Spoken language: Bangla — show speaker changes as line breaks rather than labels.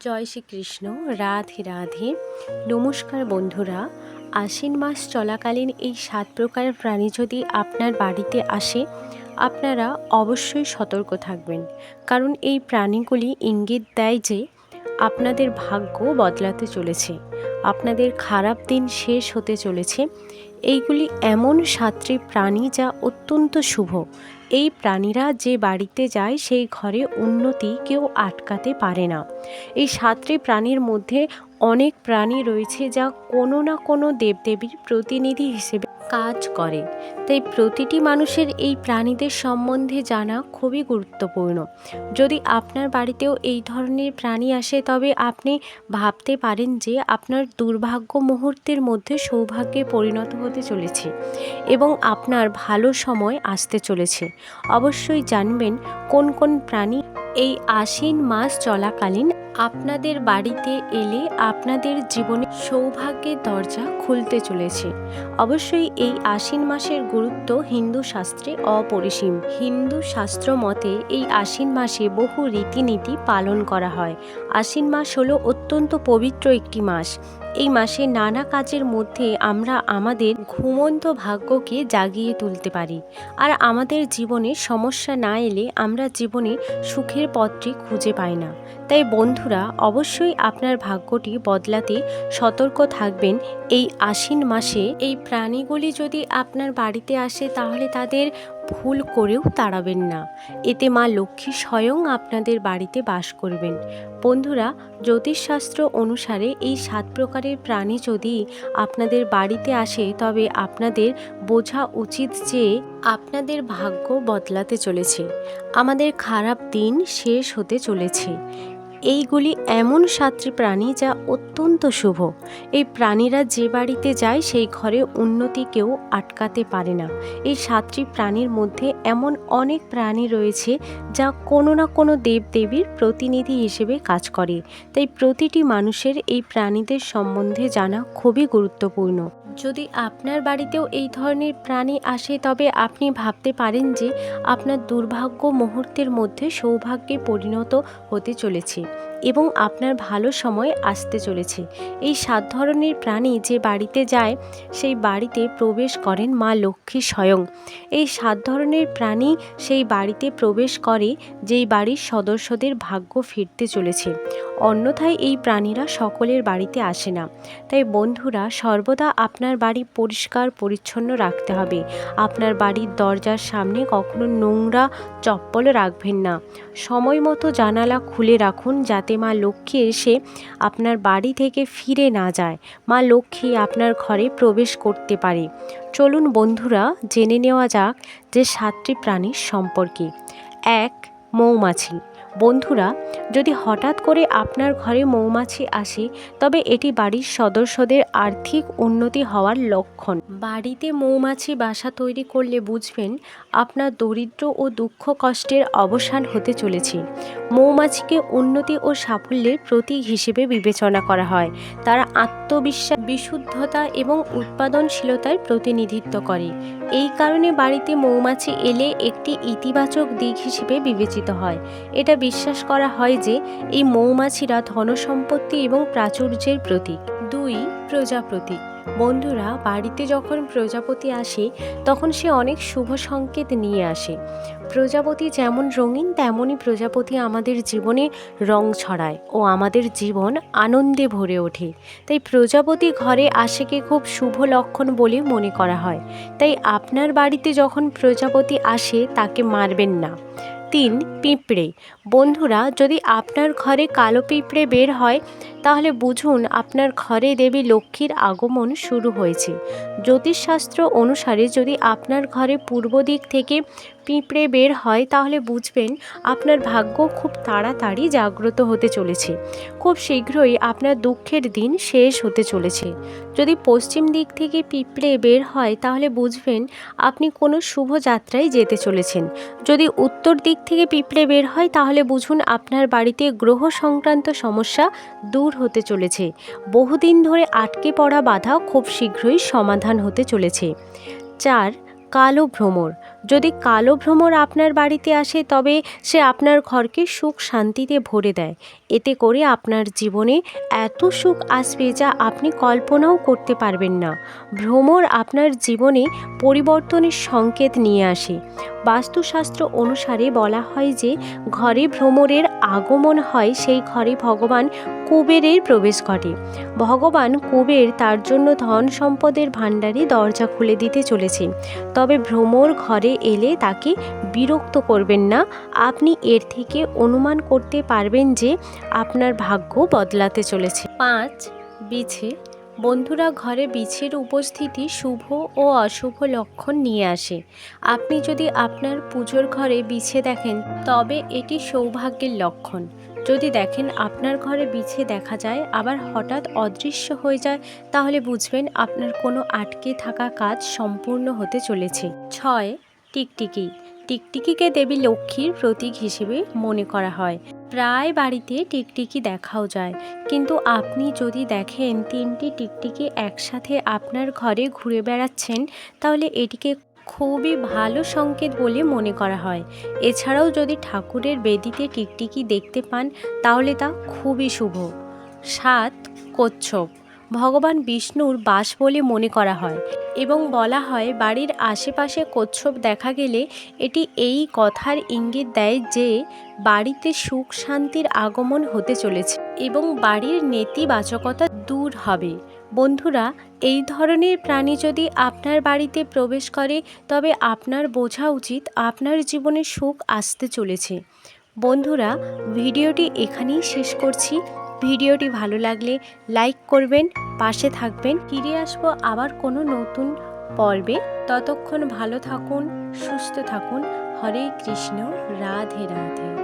জয় শ্রীকৃষ্ণ, রাধে রাধে। নমস্কার বন্ধুরা, আশ্বিন মাস চলাকালীন এই সাত প্রকার প্রাণী যদি আপনার বাড়িতে আসে, আপনারা অবশ্যই সতর্ক থাকবেন। কারণ এই প্রাণীগুলি ইঙ্গিত দেয় যে, আপনাদের ভাগ্য বদলাতে চলেছে। আপনাদের খারাপ দিন শেষ হতে চলেছে। এইগুলি এমন সাতটি প্রাণী যা অত্যন্ত শুভ। এই প্রাণীরা যে বাড়িতে যায়, সেই ঘরে উন্নতি কেউ আটকাতে পারে না। এই সাতটি প্রাণীর মধ্যে অনেক প্রাণী রয়েছে যা কোনো না কোনো দেবদেবীর প্রতিনিধি হিসেবে কাজ করে। তাই প্রতিটি মানুষের এই প্রাণীদের সম্বন্ধে জানা খুবই গুরুত্বপূর্ণ। যদি আপনার বাড়িতেও এই ধরনের প্রাণী আসে, তবে আপনি ভাবতে পারেন যে আপনার দুর্ভাগ্য মুহূর্তের মধ্যে সৌভাগ্যে পরিণত হতে চলেছে এবং আপনার ভালো সময় আসতে চলেছে। অবশ্যই জানবেন কোন কোন প্রাণী এই আশ্বিন মাস চলাকালীন আপনাদের বাড়িতে এলে আপনাদের জীবনে সৌভাগ্যের দরজা খুলতে চলেছে। অবশ্যই এই আশ্বিন মাসের গুরুত্ব হিন্দু শাস্ত্রে অপরিসীম। হিন্দু শাস্ত্র মতে এই আশ্বিন মাসে বহু রীতিনীতি পালন করা হয়। আশ্বিন মাস হলো অত্যন্ত পবিত্র একটি মাস। এই মাসে নানা কাজের মধ্যে আমরা আমাদের ঘুমন্ত ভাগ্যকে জাগিয়ে তুলতে পারি। আর আমাদের জীবনে সমস্যা না এলে আমরা জীবনে সুখের পথটি খুঁজে পাই না। তাই বন্ধুরা, অবশ্যই আপনার ভাগ্যটি বদলাতে সতর্ক থাকবেন। এই আশ্বিন মাসে এই প্রাণীগুলি যদি আপনার বাড়িতে আসে, তাহলে তাদের ভুল করেও তাড়াবেন না। এতে মা লক্ষ্মী স্বয়ং আপনাদের বাড়িতে বাস করবেন। বন্ধুরা, জ্যোতিষশাস্ত্র অনুসারে এই সাত প্রকারের প্রাণী যদি আপনাদের বাড়িতে আসে, তবে আপনাদের বোঝা উচিত যে আপনাদের ভাগ্য বদলাতে চলেছে। আমাদের খারাপ দিন শেষ হতে চলেছে। এইগুলি এমন সাতটি প্রাণী যা অত্যন্ত শুভ। এই প্রাণীরা যে বাড়িতে যায়, সেই ঘরে উন্নতি কেউ আটকাতে পারে না। এই সাতটি প্রাণীর মধ্যে এমন অনেক প্রাণী রয়েছে যা কোনো না কোনো দেবদেবীর প্রতিনিধি হিসেবে কাজ করে। তাই প্রতিটি মানুষের এই প্রাণীদের সম্বন্ধে জানা খুবই গুরুত্বপূর্ণ। যদি আপনার বাড়িতেও এই ধরনের প্রাণী আসে, তবে আপনি ভাবতে পারেন যে আপনার দুর্ভাগ্য মুহূর্তের মধ্যে সৌভাগ্যে পরিণত হতে চলেছে। এবং আপনার ভালো সময় আসতে চলেছে। এই সাত ধরনের প্রাণী যে বাড়িতে যায়, সেই বাড়িতে প্রবেশ করেন মা লক্ষ্মী স্বয়ং। এই সাত ধরনের প্রাণী সেই বাড়িতে প্রবেশ করে, যেই বাড়ির সদস্যদের ভাগ্য ফিরতে চলেছে। অন্যথায় এই প্রাণীরা সকলের বাড়িতে আসে না। তাই বন্ধুরা, সর্বদা আপনার বাড়ি পরিষ্কার, পরিচ্ছন্ন রাখতে হবে। আপনার বাড়ির দরজার সামনে কখনো নোংরা চপ্পল রাখবেন না। সময় মতো জানালা খুলে রাখুন যাতে মা লক্ষ্মী এসে আপনার বাড়ি থেকে ফিরে না যায়। মা লক্ষ্মী আপনার ঘরে প্রবেশ করতে পারে। চলুন বন্ধুরা, জেনে নেওয়া যাক যে সাতটি প্রাণীর সম্পর্কে। এক, মৌমাছি। বন্ধুরা, যদি হঠাৎ করে আপনার ঘরে মৌমাছি আসে, তবে এটি বাড়ির সদস্যদের আর্থিক উন্নতি হওয়ার লক্ষণ। বাড়িতে মৌমাছি বাসা তৈরি করলে বুঝবেন, আপনার দরিদ্র ও দুঃখ কষ্টের অবসান হতে চলেছে। মৌমাছিকে উন্নতি ও সাফল্যের প্রতীক হিসেবে বিবেচনা করা হয়। তারা আত্মবিশ্বাস, বিশুদ্ধতা এবং উৎপাদনশীলতার প্রতিনিধিত্ব করে। এই কারণে বাড়িতে মৌমাছি এলে একটি ইতিবাচক দিক হিসেবে বিবেচিত হয়। এটা বিশ্বাস করা হয় যে, এই মৌমাছিরা ধনসম্পত্তি এবং প্রাচুর্যের প্রতীক। দুই, প্রজাপতি। বন্ধুরা, বাড়িতে যখন প্রজাপতি আসে, তখন সে অনেক শুভ সংকেত নিয়ে আসে। প্রজাপতি যেমন রঙিন, তেমনই প্রজাপতি আমাদের জীবনে রং ছড়ায় ও আমাদের জীবন আনন্দে ভরে ওঠে। তাই প্রজাপতি ঘরে আসেকে খুব শুভ লক্ষণ বলে মনে করা হয়। তাই আপনার বাড়িতে যখন প্রজাপতি আসে, তাকে মারবেন না। তিন পিঁপড়ে। বন্ধুরা যদি আপনার ঘরে কালো পিঁপড়ে বের হয় তাহলে বুঝুন আপনার ঘরে দেবী লক্ষ্মীর আগমন শুরু হয়েছে। জ্যোতিষশাস্ত্র অনুসারে যদি আপনার ঘরে পূর্ব দিক থেকে পিঁপড়ে বের হয়, তাহলে বুঝবেন আপনার ভাগ্য খুব তাড়াতাড়ি জাগ্রত হতে চলেছে। খুব শীঘ্রই আপনার দুঃখের দিন শেষ হতে চলেছে। যদি পশ্চিম দিক থেকে পিঁপড়ে বের হয়, তাহলে বুঝবেন আপনি কোনো শুভ যাত্রায় যেতে চলেছেন। যদি উত্তর দিক থেকে পিঁপড়ে বের হয়, তাহলে বুঝুন আপনার বাড়িতে গ্রহ সংক্রান্ত সমস্যা দূর হতে চলেছে। বহুদিন ধরে আটকে পড়া বাধা খুব শীঘ্রই সমাধান হতে চলেছে। চার, কালো ভ্রমর। যদি কালো ভ্রমর আপনার বাড়িতে আসে, তবে সে আপনার ঘরকে সুখ শান্তিতে ভরে দেয়। এতে করে আপনার জীবনে এত সুখ আসবে যা আপনি কল্পনাও করতে পারবেন না। ভ্রমর আপনার জীবনে পরিবর্তনের সংকেত নিয়ে আসে। বাস্তুশাস্ত্র অনুসারে বলা হয় যে, ঘরে ভ্রমরের আগমন হয় সেই ঘরে ভগবান কুবেরের প্রবেশ ঘটে। ভগবান কুবের তার জন্য ধন সম্পদের ভাণ্ডারে দরজা খুলে দিতে চলেছেন। তবে ভ্রমর ঘরে এলে তাকে বিরক্ত করবেন না। আপনি এর থেকে অনুমান করতে পারবেন যে আপনার ভাগ্য বদলাতে চলেছে। পাঁচ, বিছে। বন্ধুরা, ঘরে বিছের উপস্থিতি শুভ ও অশুভ লক্ষণ নিয়ে আসে। আপনি যদি আপনার পুজোর ঘরে বিছে দেখেন, তবে এটি সৌভাগ্যের লক্ষণ। যদি দেখেন আপনার ঘরে বিছে দেখা যায়, আবার হঠাৎ অদৃশ্য হয়ে যায়, তাহলে বুঝবেন আপনার কোনো আটকে থাকা কাজ সম্পূর্ণ হতে চলেছে। ছয় টিকটিকি। টিকটিকিকে দেবী লক্ষ্মীর প্রতীক হিসেবে মনে করা হয়। প্রায় বাড়িতে টিকটিকি দেখাও যায়। কিন্তু আপনি যদি দেখেন তিনটি টিকটিকি একসাথে আপনার ঘরে ঘুরে বেড়াচ্ছেন, তাহলে এটিকে খুবই ভালো সংকেত বলে মনে করা হয়। এছাড়াও যদি ঠাকুরের বেদিতে টিকটিকি দেখতে পান, তাহলে তা খুবই শুভ। সাত কচ্ছপ। ভগবান বিষ্ণুর বাস বলে মনে করা হয় এবং বলা হয়, বাড়ির আশেপাশে কচ্ছপ দেখা গেলে এটি এই কথার ইঙ্গিত দেয় যে, বাড়িতে সুখ শান্তির আগমন হতে চলেছে এবং বাড়ির নেতিবাচকতা দূর হবে। বন্ধুরা, এই ধরনের প্রাণী যদি আপনার বাড়িতে প্রবেশ করে, তবে আপনার বোঝা উচিত আপনার জীবনে সুখ আসতে চলেছে। বন্ধুরা, ভিডিওটি এখানেই শেষ করছি। ভিডিওটি ভালো লাগলে লাইক করবেন, পাশে থাকবেন। ফিরে আসব আবার কোনো নতুন পর্বে। ততক্ষণ ভালো থাকুন, সুস্থ থাকুন। হরে কৃষ্ণ, রাধে রাধে।